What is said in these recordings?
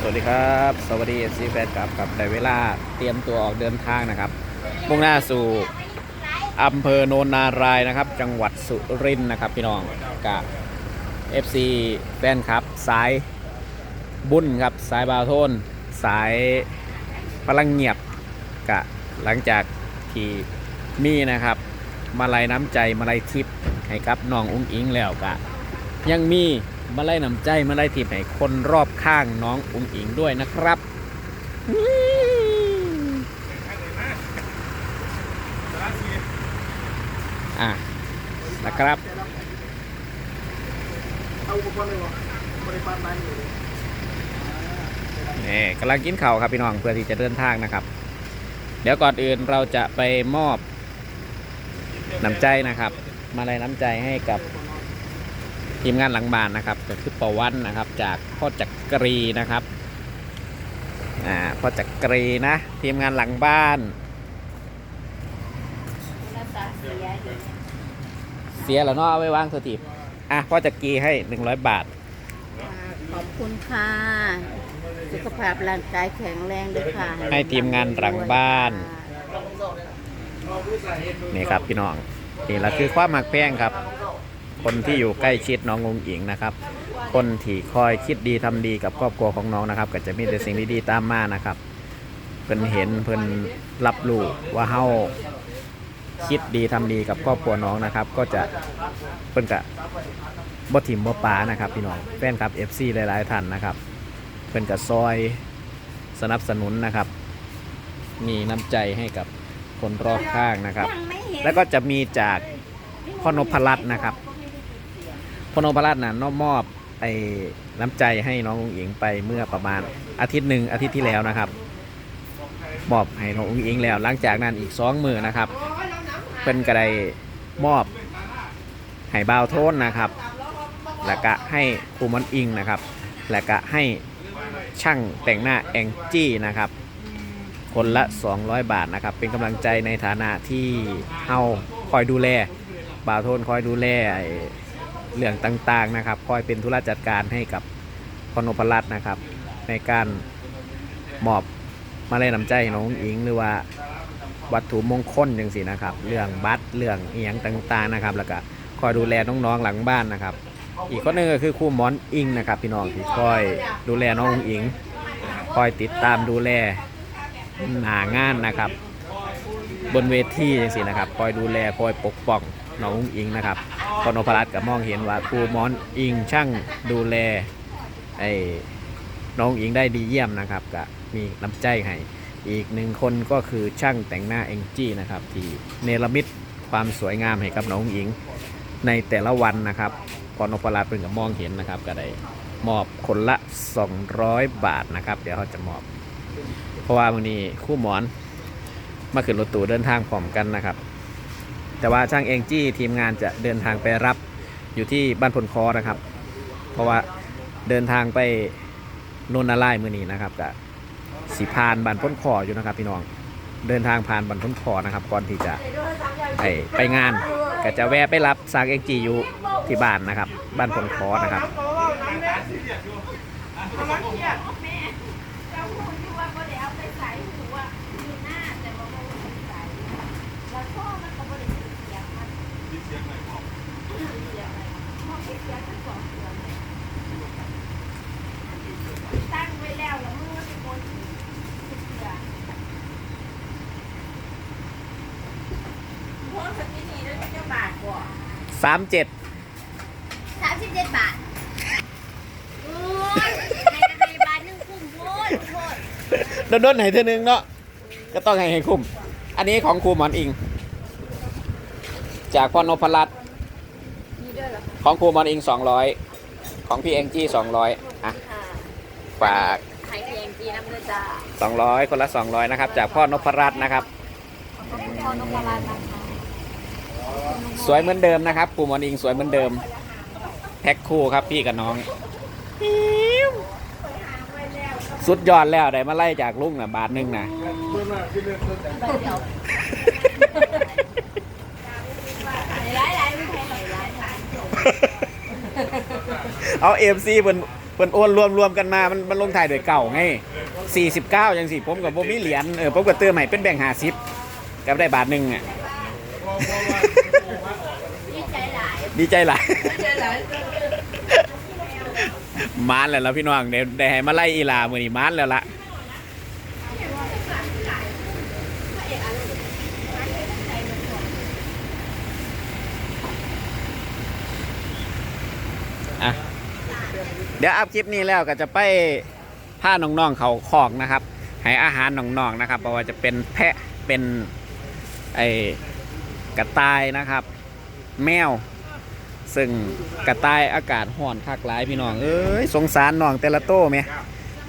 สวัสดีครับ สวัสดีเอซีแฟนคลับครับในเวลาเตรียมตัวออกเดินทางนะครับ มุ่งหน้าสู่อำเภอโนนนารายนะครับ จังหวัดสุรินทร์นะครับพี่น้องกับ FC แฟนครับ สายบุญครับ สายบาวโทน สายพลังเงียบกะหลังจากที่มีนะครับ มาลัยน้ำใจมาลัยทิพย์ให้กับน้องอุ้งอิงแล้วกะยังมี มาไล่น้ำใจมาไล่ทีมให้คนรอบข้างน้องอุ้งอิงด้วยนะครับอะนะครับเอาอุปกรณ์เลยวะบริการไหนอยู่นี่กำลังกินข้าวครับพี่น้องเพื่อที่จะเดินทางนะครับ เดี๋ยวก่อนอื่นเราจะไปมอบน้ำใจนะครับ มาลัยน้ำใจให้กับ ทีมงานหลังบ้านนะครับก็คือปวันนะครับ จากพ่อจักรีนะครับอ่าพ่อจักรีนะ ทีมงานหลังบ้าน เสียแล้วเนาะเอาไว้วางสถิบอะพ่อจักรีให้100บาท ขอบคุณค่ะ สุขภาพร่างกายแข็งแรงด้วยค่ะให้ทีมงานหลังบ้าน นี่ครับพี่น้องนี่แหละคือความหมักแพงครับ คนที่อยู่ใกล้ชิดน้ององอิงนะครับ คนที่คอยคิดดีทำดีกับครอบครัวของน้องนะครับ ก็จะมีแต่สิ่งดีๆตามมานะครับ เพิ่นเห็นเพิ่นรับรู้ว่าเฮาคิดดีทำดีกับครอบครัวน้องนะครับ ก็จะเพิ่นกะบ่ถิ่มบ่ปานะครับพี่น้องแฟนคลับ FC หลายๆท่านนะครับ เพิ่นกะซอยสนับสนุนนะครับ มีน้ำใจให้กับคนรอบข้างนะครับ แล้วก็จะมีจากพ่อนพรัตน์นะครับ พ่อนพรัตน์น่ะนอมมอบไอ้น้ำใจให้น้องอุ๋งอิงไปเมื่อประมาณอาทิตย์หนึ่งอาทิตย์ที่แล้วนะครับมอบให้น้องอุ๋งอิงแล้ว หลังจากนั้นอีกสองมือนะครับ เป็นกระไดมอบให้บ่าวโทนนะครับ แล้วก็ให้ครูมอนอิงนะครับ แล้วก็ให้ช่างแต่งหน้าแองจี้นะครับ คนละ 200 บาทนะครับ เป็นกำลังใจในฐานะที่เฮาคอยดูแลบ่าวโทนคอยดูแล เรื่องต่างๆนะครับ คอยเป็นธุระจัดการให้กับพนพรัตน์นะครับ ในการมอบมาเลยน้ำใจให้น้องอิงหรือว่าวัตถุมงคลอย่างสินะครับ เรื่องบัตรเรื่องเอียงต่างๆนะครับ แล้วก็คอยดูแลน้องๆหลังบ้านนะครับ อีกคนหนึงก็คือครูมอนอิงนะครับ พี่น้องที่คอยดูแลน้องอุ๋งอิง คอยติดตามดูแลหนางานนะครับ บนเวทีอย่างสินะครับ คอยดูแลคอยปกป้อง น้องอุ้งอิงนะครับพอนพรัตน์ก็มองเห็นว่าครูมอนอิงช่างดูแลไอ้น้องอิงได้ดีเยี่ยมนะครับก็มีน้ำใจให้อีกหนึ่งคนก็คือช่างแต่งหน้าเองจี้นะครับ ที่เนรมิตความสวยงามให้กับน้องอิง ในแต่ละวันนะครับพอนพรัตน์เพิ่งก็มองเห็นนะครับ ก็ได้มอบคนละ 200 บาทนะครับ เดี๋ยวเขาจะมอบ เพราะว่าวันนี้คู่หมอนมาขึ้นรถตู้เดินทางพร้อมกันนะครับ แต่ว่าช่างเองจี้ทีมงานจะเดินทางไปรับอยู่ที่บ้านพลคอนะครับ เพราะว่าเดินทางไปนนนาไล่มือนี้นะครับกับสีพานบ้านพ้นคออยู่นะครับพี่น้องเดินทางผ่านบ้านพ้นคอนะครับ ก่อนที่จะไปไปงานก็จะแวะไปรับสางเองจีอยู่ที่บ้านนะครับ บ้านพลคอนะครับ ตั้งไว้แล้วแล้วมือเป็นคนเสือโพสต์สกินีด้วยเจ้าบาทกว่าสามเจ็ดสามสิบเจ็ดบาทโอ้ยในในบาทหนึ่งคุ้มโพดโพด โดนๆไหนเธอนึงเนาะก็ต้องให้ให้คุ้ม อันนี้ของครูหมอนอิง จากพอนพรัตน์นี่ด้วยเหรอของครูหมอนอิง200ของพี่เองจี้200อะค่ะฝากไฮเพียงจีน้ำเลือดจ้า200คนละ200นะครับ จากพ่อนพรัตน์นะครับขอบคุณพ่อนพรัตน์นะคะสวยเหมือนเดิมนะครับครูหมอนอิงสวยเหมือนเดิม แพ็คคู่ครับพี่กับน้อง สุดยอดแล้วได้มาไล่จากลุงนะบาทหนึงนะ เพื่อนมาที่เลือกเลือกแต่ หลายหลายไม่ใช่หลายหลายหลาย เอาเอ็มซีเป็นเพิ่นโอนรวมรวมกันมา มันมันลงท้ายด้วยเก่าไง49จังสิผมกับบ่มีเหรียญเออผมก็เติมใหม่เป็นแบ่ง50ก็ได้บาทหนึงอะดีใจหลาย ดีใจหลายมานแล้วล่ะพี่น้องได้ได้ให้มาไล่อีหลามื้อนี้มานแล้วล่ะอะ เดี๋ยวอัพคลิปนี้แล้วก็จะไปพาน้องๆเขาคอกนะครับ ให้อาหารน้องๆนะครับเพราะว่าจะเป็นแพะเป็นไอกระต่ายนะครับ แมว ซึ่งกระต่ายอากาศห่อนคักหลายพี่น้องเอ้ยสงสารน้องแต่ละโต้แหม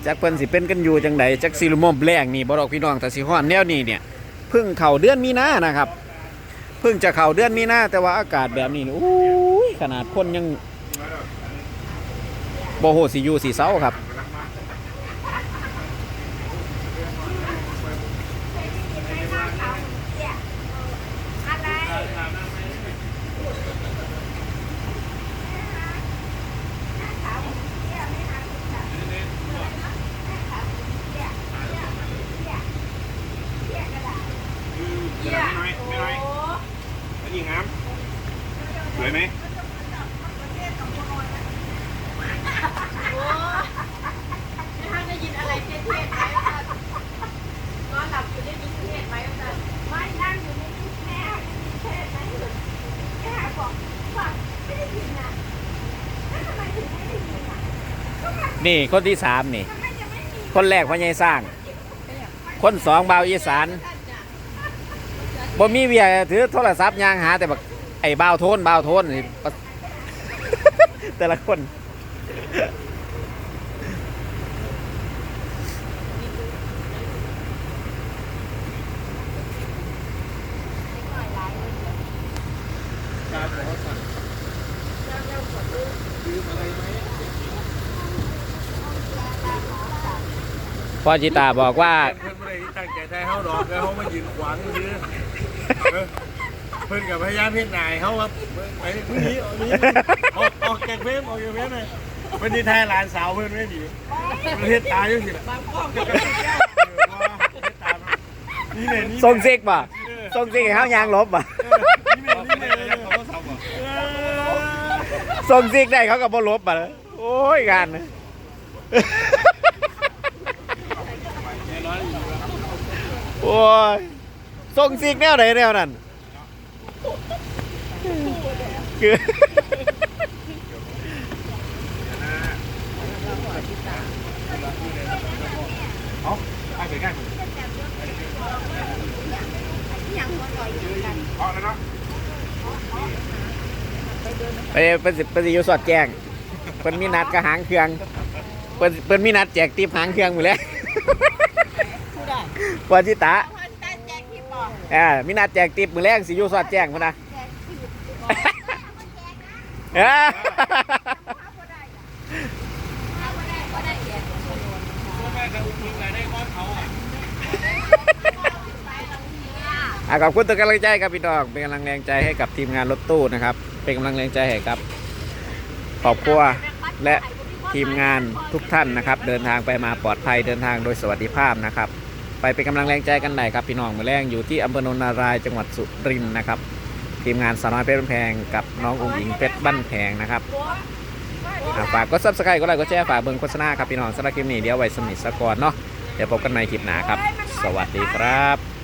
จักเพิ่นสิเป็นกันอยู่จังไดจักสิลมอมแรงนี่บ่ดอกพี่น้องแต่สิฮ้อนแนวนี้เนี่ยเพิ่งเข้าเดือนมีนานะครับเพิ่งจะเข้าเดือนมีนาแต่ว่าอากาศแบบนี้อู้ยขนาดคนยัง บ่โหสิอยู่สีเซาครับ ไม่น้อยไม่น้อยแล้วยิงน้ำสวยไหม ถ้าได้ยินอะไรเทศๆไหมนอนหลับอยู่ได้ยินเทศไหมไม่นั่งอยู่ในนี้แม่เทศไหมแม่บอกฟังไม่ได้ยินนะแล้วทำไมถึงไม่ได้ยินอะ นี่คนที่สามนี่ คนแรกพ่อใหญ่สร้าง คนสองเบาอีสานบ่มีเวียถือโทรศัพท์ย่างหา แต่แบบไอ้เบาโทนบ่าโทนนี่แต่ละคน พ่อจิตาบอกว่า เพื่อนไม่ได้ตั้งใจแท้เขาดอกแล้วเขามายืนขวางยืนเพื่อนกับพยายามเพ่นนายเขาครับไปพรุ่งนี้ออกนี้ออกออกจากเฟมออกจากเฟมเลยเป็นดีแท้หลานสาวเพื่อนไม่ดีประเทศตายยังสิล่ะนี่เนี่ยนี่ทรงซิกป่ะทรงซิกให้เขายางลบป่ะนี่เนี่ยนี่เนี่ยเขาสาวบ่ทรงซิกได้เขาก็บ่ลบป่ะโอ้ยงาน โอ้ยทรงซิกแนวไหนแนวนั้นคือเอาไปไปงหัวลอยเอาแล้วเนาะไปเป็นสิเป็นสิอยู่สอดแจ้งเป็นมีนัดกระหางเครื่องเป็นเป็นมีนัดแจกติบหางเครื่องหมดแล้ว ผู้ใดปจิตาคนแต่แจกที่บอกอ่ามีนัดแจกติบมือแรงสิอยู่สอดแจ้งพุ่นนะแจกที่เอ้ยแม่จะอุ้มมึงอะไรได้ก้อนเขาอะอะขอบคุณทุกกำลังใจครับพี่น้องเป็นกำลังแรงใจให้กับทีมงานรถตู้นะครับ เป็นกำลังแรงใจให้กับครอบครัวและทีมงานทุกท่านนะครับ เดินทางไปมาปลอดภัยเดินทางโดยสวัสดิภาพนะครับ ไปเป็นกำลังแรงใจกันได้ครับพี่น้องมือแรงอยู่ที่อำเภอโนนารายจังหวัดสุรินทร์นะครับทีมงานสาวน้อยเพชรบ้านแพงกับน้ององค์หญิงเพชรบ้านแพงนะครับอะฝากกดซับสไครต์กดไลค์กดแชร์ฝากเบิ่งโฆษณาครับพี่น้องสำหรับคลิปนี้เดี๋ยวไว้สมิทสกก่อนเนาะเดี๋ยวพบกันในคลิปหน้าครับ สวัสดีครับ